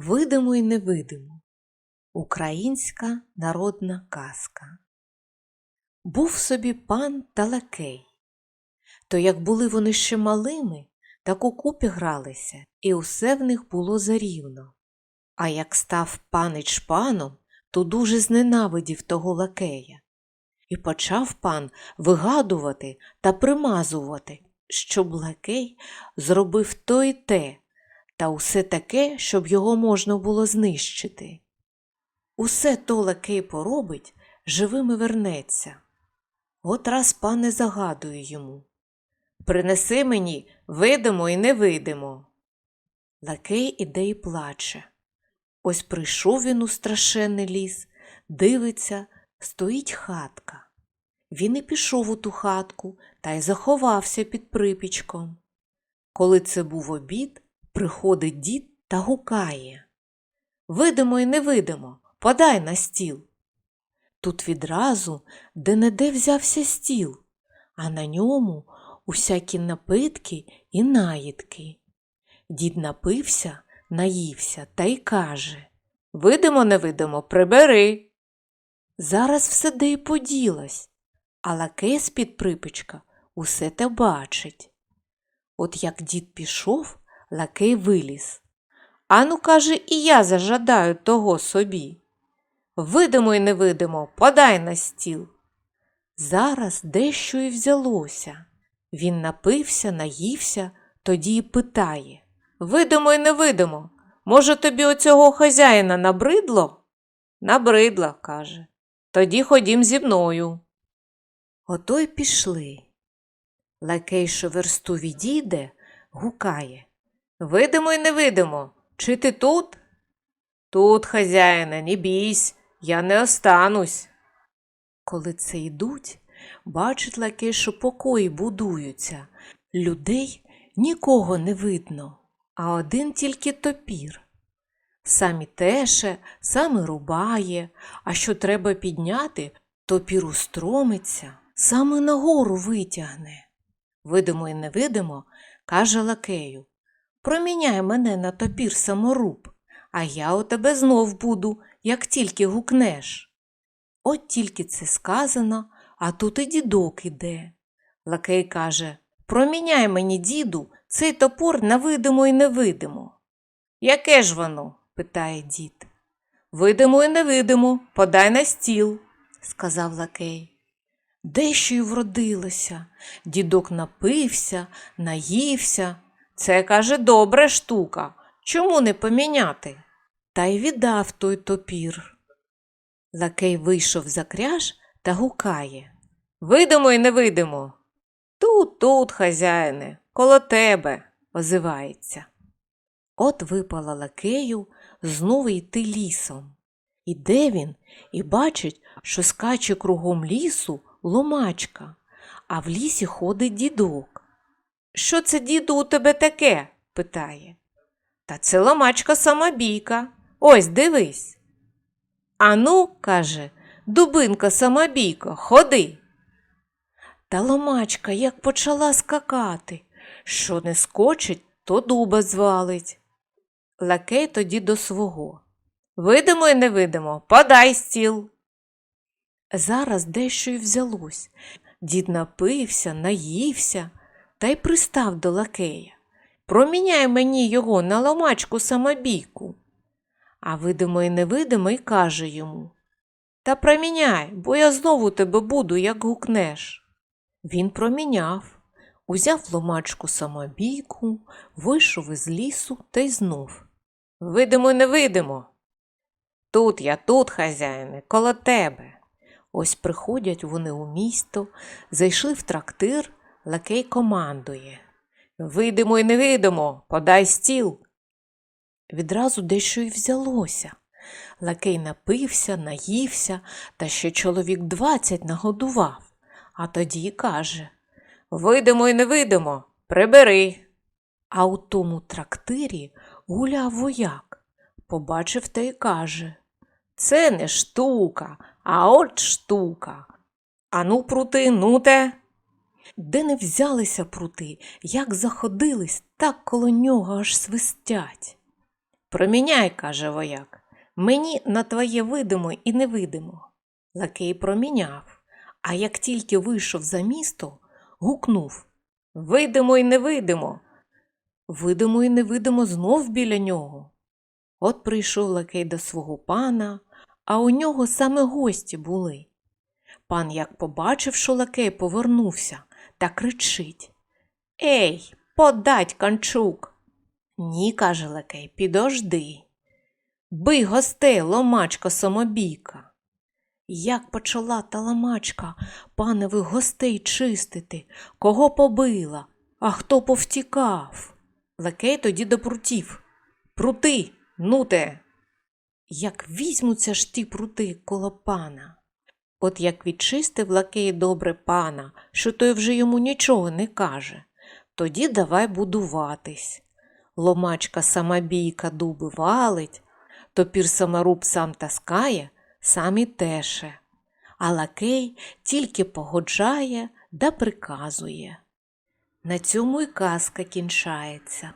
Видимо й невидимо. Українська народна казка. Був собі пан та лакей. То як були вони ще малими, так у купі гралися, і усе в них було зарівно. А як став панич паном, то дуже зненавидів того лакея. І почав пан вигадувати та примазувати, щоб лакей зробив то й те, та усе таке, щоб його можна було знищити. Усе то лакей поробить, живим і вернеться. От раз пане загадує йому Принеси мені видимо і невидимо. Лакей іде і плаче. Ось прийшов він у страшенний ліс, дивиться, стоїть хатка. Він і пішов у ту хатку та й заховався під припічком. Коли це був обід, приходить дід та гукає Видимо і невидимо, подай на стіл. Тут відразу де-не-де взявся стіл, а на ньому усякі напитки і наїдки. Дід напився, наївся та й каже Видимо, невидимо, прибери. Зараз все де й поділось, а лакей з-під припічка усе те бачить. От як дід пішов, лакей виліз. Ану, каже, і я зажадаю того собі. Видимо й невидимо, подай на стіл. Зараз дещо й взялося. Він напився, наївся, тоді й питає Видимо й невидимо. Може, тобі оцього хазяїна набридло? Набридло, каже. Тоді ходім зі мною. Ото й пішли. Лакей, що версту відійде, гукає Видимо й невидимо. Чи ти тут? Тут, хазяїне, не бійсь, я не останусь. Коли це йдуть, бачить лакей, що покої будуються. Людей нікого не видно, а один тільки топір. Сам і теше, сам і рубає, а що треба підняти, топір устромиться, сам і нагору витягне. Видимо і невидимо, каже лакею Проміняй мене на топір саморуб, а я у тебе знов буду, як тільки гукнеш. От тільки це сказано, а тут і дідок іде. Лакей каже Проміняй мені, діду, цей топор на видимо і невидимо. Яке ж воно? питає дід. Видимо і невидимо, подай на стіл, сказав лакей. Дещо й вродилося. Дідок напився, наївся. Це, каже, добра штука. Чому не поміняти? Та й віддав той топір. Лакей вийшов за кряж та гукає Видимо й невидимо. Тут, тут, хазяїне, коло тебе, озивається. От випала лакею знову йти лісом. Іде він і бачить, що скаче кругом лісу ломачка, а в лісі ходить дідок. Що це, діду, у тебе таке? питає. Та це ломачка самобійка. Ось дивись. Ану, каже, дубинка самобійко, ходи. Та ломачка як почала скакати. Що не скочить, то дуба звалить. Лакей тоді до свого. Видимо і невидимо, подай стіл. Зараз дещо й взялось. Дід напився, наївся та й пристав до лакея. Проміняй мені його на ломачку самобійку. А видимо й невидимо й каже йому Та проміняй, бо я знову тебе буду, як гукнеш. Він проміняв, узяв ломачку самобійку, вийшов із лісу та й знов. Видимо невидимо. Тут я, тут, хазяїне, коло тебе. Ось приходять вони у місто, зайшли в трактир, лакей командує. Видимо й невидимо, подай стіл. Відразу дещо й взялося. Лакей напився, наївся, та ще чоловік двадцять нагодував, а тоді каже Видимо й невидимо, прибери. А у тому трактирі гуляв вояк, побачив та й каже Це не штука, а от штука. Ану, прути, нуте. Де не взялися прути, як заходились, так коло нього аж свистять. Проміняй, каже вояк, мені на твоє видимо і невидимо. Лакей проміняв, а як тільки вийшов за місто, гукнув Видимо й невидимо. Видимо й невидимо знов біля нього. От прийшов лакей до свого пана, а у нього саме гості були. Пан як побачив, що лакей повернувся, та кричить Ей, подать канчук. Ні, каже лакей, підожди. Бий гостей, ломачка самобійка. Як почала та ломачка панових гостей чистити, кого побила, а хто повтікав. Лакей тоді до прутів. Прути, нуте. Як візьмуться ж ті прути коло пана. От як відчистив лакей добре пана, що той вже йому нічого не каже, тоді давай будуватись. Ломачка самобійка дуби валить, топір саморуб сам таскає, сам і теше, а лакей тільки погоджає да приказує. На цьому й казка кінчається.